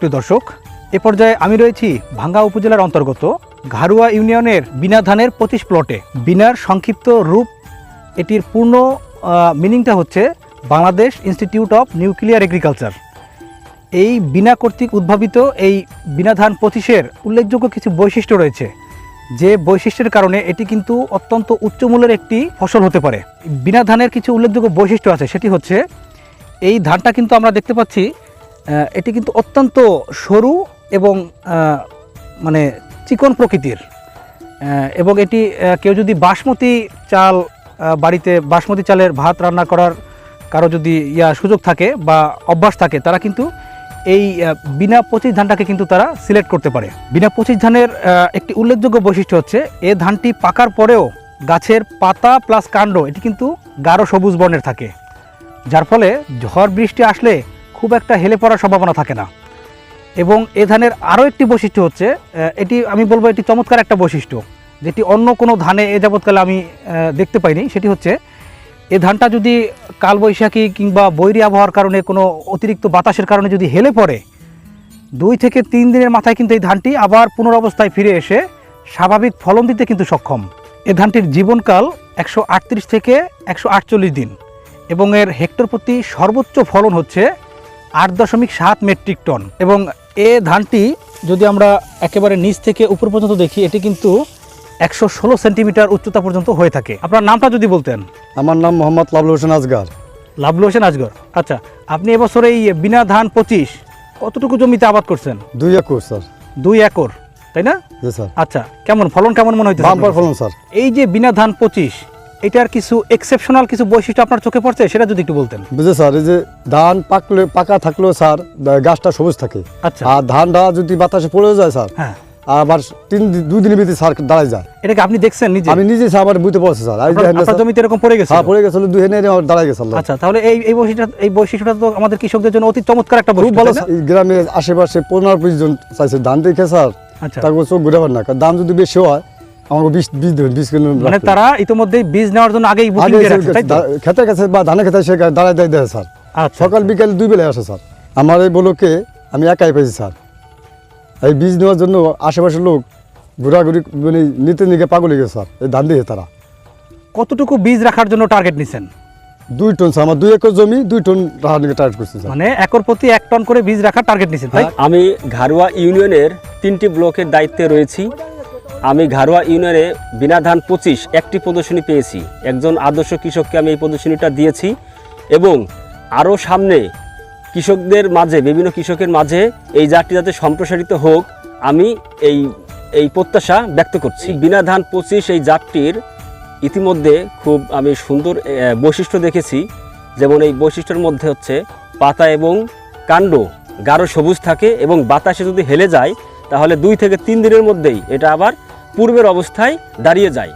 সুপ্রিয় দর্শক, এ পর্যায়ে আমি রয়েছি ভাঙ্গা উপজেলার অন্তর্গত ঘারুয়া ইউনিয়নের বিনা ধানের পঁচিশ প্লটে বিনার সংক্ষিপ্ত রূপ, এটির পূর্ণ মিনিংটা হচ্ছে Bangladesh institute of nuclear agriculture এই বিনা কর্তৃক উদ্ভাবিত এই বিনা ধান পঁচিশের উল্লেখযোগ্য কিছু বৈশিষ্ট্য রয়েছে। যে বৈশিষ্ট্যের কারণে এটি কিন্তু অত্যন্ত উচ্চমূল্যের একটি ফসল হতে পারে। বিনা ধানের কিছু উল্লেখযোগ্য বৈশিষ্ট্য আছে, সেটি হচ্ছে এই ধানটা কিন্তু আমরা দেখতে পাচ্ছি এটি কিন্তু অত্যন্ত সরু এবং মানে চিকন প্রকৃতির। এবং এটি কেউ যদি বাসমতি চাল বাড়িতে বাসমতি চালের ভাত রান্না করার কারও যদি ইয়া সুযোগ থাকে বা অভ্যাস থাকে, তারা কিন্তু এই বিনা পঁচিশ ধানটাকে কিন্তু তারা সিলেক্ট করতে পারে। বিনা পঁচিশ ধানের একটি উল্লেখযোগ্য বৈশিষ্ট্য হচ্ছে, এ ধানটি পাকার পরেও গাছের পাতা প্লাস কাণ্ড, এটি কিন্তু গাঢ় সবুজ বর্ণের থাকে। যার ফলে ঝড় বৃষ্টি আসলে খুব একটা হেলে পড়ার সম্ভাবনা থাকে না। এবং এ ধানের আরও একটি বৈশিষ্ট্য হচ্ছে এটি আমি বলব এটি চমৎকার একটা বৈশিষ্ট্য, যেটি অন্য কোনো ধানে এ যাবৎকালে আমি দেখতে পাইনি। সেটি হচ্ছে, এ ধানটা যদি কালবৈশাখী কিংবা বৈরী আবহাওয়ার কারণে কোনো অতিরিক্ত বাতাসের কারণে যদি হেলে পড়ে, দুই থেকে তিন দিনের মাথায় কিন্তু এই ধানটি আবার পুনরবস্থায় ফিরে এসে স্বাভাবিক ফলন দিতে কিন্তু সক্ষম। এ ধানটির জীবনকাল একশো আটত্রিশ থেকে একশো আটচল্লিশ দিন এবং এর হেক্টর প্রতি সর্বোচ্চ ফলন হচ্ছে আট দশমিক সাত মেট্রিক টন। এবং এ ধানটি যদি আমরা একেবারে নিচ থেকে উপর পর্যন্ত দেখি এটি কিন্তু একশো ষোলো সেন্টিমিটার উচ্চতা পর্যন্ত হয়ে থাকে। আপনার নামটা যদি বলতেন। আমার নাম মোহাম্মদ লাবলু হোসেন আজগার। লাভলু হোসেন আজগর। আচ্ছা আপনি এবছর এই বিনা ধান পঁচিশ কতটুকু জমিতে আবাদ করছেন? দুই একর স্যার। দুই একর তাই না? আচ্ছা কেমন ফলন কেমন মনে আপনার? ফলন স্যার। এই যে বিনা ধান পঁচিশ এটার কিছু এক্সেপশনাল কিছু বৈশিষ্ট্য আপনার চোখে পড়ছে? সেটা যদি একটু বলতেন। বুঝে স্যার এই যে ধান পাকলে পাকা থাকলেও স্যার গাছটা সবুজ থাকে। আচ্ছা। আর ধানটা যদি বাতাসে পড়ে যায় স্যার হ্যাঁ। আবার তিন দুই দিনের ভিতরে দাঁড়ায় যায়। এটাকে আপনি দেখছেন নিজে? আমি নিজে আমার বুঝতে পারছি স্যার। আপনার-। জমিতে এরকম পড়ে গেছে হ্যাঁ পড়ে গেছিল দুই হেনে আমার দাঁড়ায় গেছে আচ্ছা তাহলে এই এই বৈশিষ্ট্য এই বৈশিষ্ট্যটা তো আমাদের কৃষকদের জন্য অতি চমৎকার একটা বৈশিষ্ট্য ভালো গ্রামের আশেপাশে পনেরো বিশ জন চাইছে ধান দেখে স্যার। আচ্ছা। তারপর চোখ ঘুরে না। দাম যদি বেশি হয় আমাকে বিশ বিশ দেবেন বিশ কিলো মানে তারা ইতিমধ্যেই বীজ নেওয়ার জন্য আগেই বুকিং আগে দিয়ে রাখছে তাই খেতে গেছে বা ধানের খেতে সে দাঁড়ায় দেয় দেয় স্যার। আচ্ছা সকাল বিকাল দুই বেলায় আসে স্যার। আমার এই বলোকে আমি একাই পেয়েছি স্যার। এই বীজ নেওয়ার জন্য আশেপাশের লোক ঘোরাঘুরি মানে নিতে নিকে পাগল হয়ে গেছে স্যার। এই ধান দিয়ে তারা। কতটুকু বীজ রাখার জন্য টার্গেট নিছেন? দুই টন স্যার। আমার দুই একর জমি দুই টন রাখার নিকে টার্গেট করছি স্যার। মানে একর প্রতি এক টন করে বীজ রাখার টার্গেট নিছেন তাই? আমি ঘারুয়া ইউনিয়নের তিনটি ব্লকের দায়িত্বে রয়েছি। আমি ঘারুয়া ইউনিয়নে বিনা ধান পঁচিশ একটি প্রদর্শনী পেয়েছি। একজন আদর্শ কৃষককে আমি এই প্রদর্শনীটা দিয়েছি এবং আরও সামনে কৃষকদের মাঝে, বিভিন্ন কৃষকের মাঝে এই জাতটি যাতে সম্প্রসারিত হোক, আমি এই এই প্রত্যাশা ব্যক্ত করছি। বিনা ধান পঁচিশ এই জাতটির ইতিমধ্যে খুব আমি সুন্দর বৈশিষ্ট্য দেখেছি। যেমন এই বৈশিষ্ট্যের মধ্যে হচ্ছে পাতা এবং কাণ্ড গাঢ় সবুজ থাকে এবং বাতাসে যদি হেলে যায়, তাহলে দুই থেকে তিন দিনের মধ্যেই এটা আবার পূর্বের অবস্থায় দাঁড়িয়ে যায়।